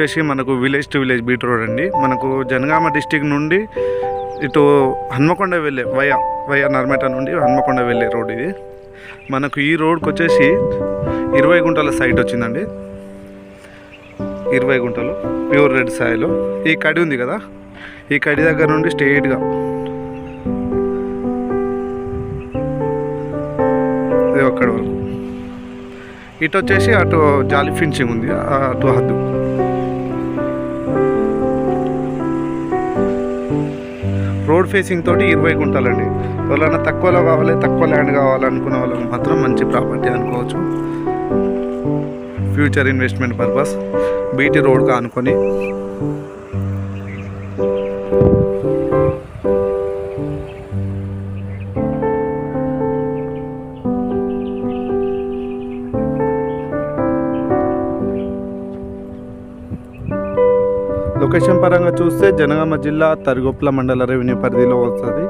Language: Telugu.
వచ్చేసి మనకు village to village BT road అండి. మనకు జనగామ డిస్టిక్ నుండి ఇటు హన్మకొండ వెళ్ళే వయా వయా నర్మేట నుండి హన్మకొండ వెళ్ళే రోడ్ ఇది. మనకు ఈ రోడ్కి వచ్చేసి ఇరవై గుంటల సైట్ వచ్చిందండి. ఇరవై గుంటలు ప్యూర్ రెడ్ సాయిలో. ఈ కడి ఉంది కదా ఈ కడి దగ్గర నుండి స్టేట్గా ఇది ఒక్కడి. వరకు ఇటు వచ్చేసి అటు జాలి ఫినిషింగ్ ఉంది అటు హద్దు. రోడ్ ఫేసింగ్ తోటి ఇరవై గుంటలండి. ఎవరైనా తక్కువలో కావాలి తక్కువ ల్యాండ్ కావాలనుకున్న వాళ్ళకి మాత్రం మంచి ప్రాపర్టీ అనుకోవచ్చు. Future investment purpose BT road కానుకొని location పరంగా చూస్తే జనగామ జిల్లా తరిగొప్పల మండల రెవెన్యూ పరిధిలో వస్తుంది.